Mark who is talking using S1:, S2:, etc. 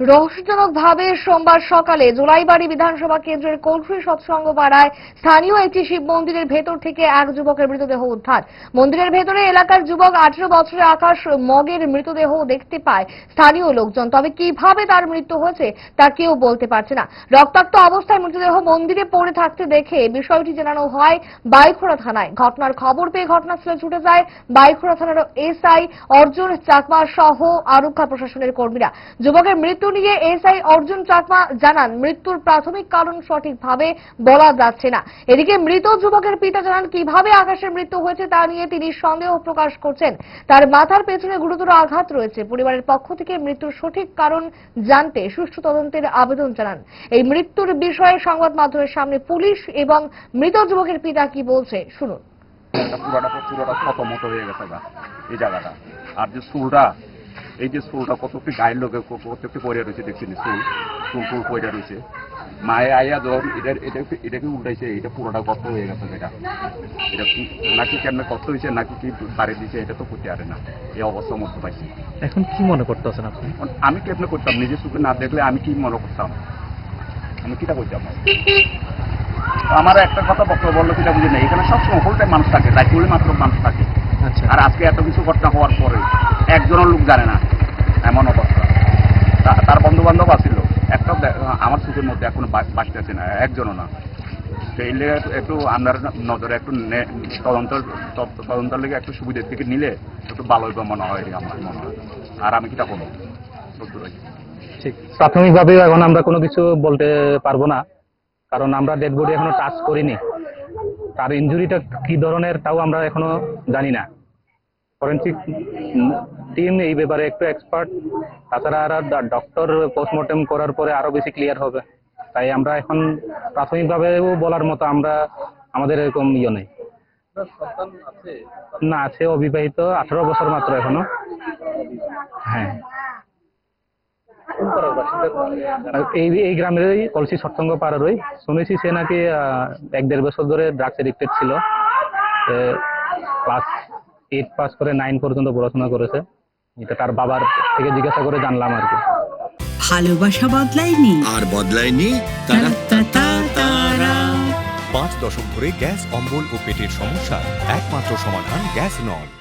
S1: রহস্যজনকভাবে সোমবার সকালে জোলাইবাড়ি বিধানসভা কেন্দ্রের কৌঠুরী সৎসঙ্গ পাড়ায় স্থানীয় একটি শিব মন্দিরের ভেতর থেকে এক যুবকের মৃতদেহ উদ্ধার। মন্দিরের ভেতরে এলাকার যুবক আঠেরো বছরের আকাশ মগের মৃতদেহ দেখতে পায় স্থানীয় লোকজন। তবে কীভাবে তার মৃত্যু হয়েছে তা কেউ বলতে পারছে না। রক্তাক্ত অবস্থায় মৃতদেহ মন্দিরে পড়ে থাকতে দেখে বিষয়টি জানানো হয় বাইখোড়া থানায়। ঘটনার খবর পেয়ে ঘটনাস্থলে ছুটে যায় বাইখোড়া থানার এসআই অর্জুন চাকমা সহ আরক্ষা প্রশাসনের কর্মীরা। যুবকের মৃত্যু নিয়ে এসআই অর্জুন চাকমা জানান, মৃত্যুর প্রাথমিক কারণ সঠিকভাবে বলা যাচ্ছে না। এদিকে মৃত যুবকের পিতা জানান, কীভাবে আকাশের মৃত্যু হয়েছে তা নিয়ে তিনি সন্দেহ প্রকাশ করছেন। তার মাথার পেছনে গুরুতর আঘাত রয়েছে। পরিবারের পক্ষ থেকে মৃত্যুর সঠিক কারণ জানতে সুষ্ঠু তদন্তের আবেদন জানান। এই মৃত্যুর বিষয়ে সংবাদ মাধ্যমের সামনে পুলিশ এবং মৃত যুবকের পিতা কি বলছে, শুনুন।
S2: পুরোটা পুরোটা ক্ষত হয়ে গেছে এই জায়গাটা। আর যে চুলটা এই যে চুলটা কত একটি গায়ের লোকে কত একটি পড়ে রয়েছে দেখছি চুল চুল ফুল পড়ে রয়েছে। মায়ে আইয়া যখন এটা এটা এটাকে উল্টাইছে? এটা পুরোটা কত হয়ে গেছে এটা এটা কি- নাকি কেমন কত হয়েছে নাকি কি বাড়ি দিয়েছে এটা তো করতে পারে না। এই অবস্থার মধ্যে পাইছি।
S3: এখন কি মনে করতেছেন আপনি?
S2: আমি কেমনে করতাম? নিজের চোখে না দেখলে আমি কি মনে করতাম? আমি কিটা করতাম? আমার একটা কথা বক্তব্য বলল কিটা বুঝি না এখানে সবসময় ফুলটাই মানুষ থাকে তাই ফুলে মাত্র মানুষ থাকে। আর আজকে এত কিছু ঘটনা হওয়ার পরে একজনের লোক জানে না এমন অবস্থা। তার বন্ধু বান্ধব আসছিল একটা আমার চোখের মধ্যে এখনও বাঁচতেছে না একজনও না। সেই একটু- আপনার নজরে একটু তদন্ত তদ- তদন্তের লেগে একটু সুবিধা থেকে নিলে একটু ভালো হইবে মনে হয় আমার মনে হয়। আর আমি কিটা করব।
S3: ঠিক। প্রাথমিকভাবে এখন আমরা কোনো কিছু বলতে পারব না কারণ আমরা ডেড বডি এখনও টাচ করিনি। তার ইনজুরিটা কি ধরনের তাও আমরা এখনও জানি না। ফরেন্সিক টিম এই ব্যাপারে একটু এক্সপার্ট তাছাড়া আর ডক্টর পোস্টমর্টেম করার পরে আরও বেশি ক্লিয়ার হবে। তাই আমরা এখন প্রাথমিকভাবেও বলার মতো আমরা আমাদের এরকম ইয়ে নেই। না আছে অবিবাহিত, আঠারো বছর মাত্র এখনও। হ্যাঁ। এই এই গ্রামেরই কলসি সৎসঙ্গ পাড়ারই। শুনেছি সে নাকি এক দেড় বছর ধরে ড্রাগস এডিক্টেড ছিল। এইট পাস করে নাইন পর্যন্ত পড়াশোনা করেছে। এটা তার বাবার থেকে জিজ্ঞাসা করে জানলাম আর কি।
S4: ভালোবাসা বদলায়নি।
S5: আর বদলায়নি
S4: তারা।
S6: পাঁচ দশক ধরে গ্যাস অম্বল ও পেটের সমস্যার একমাত্র সমাধান গ্যাস নল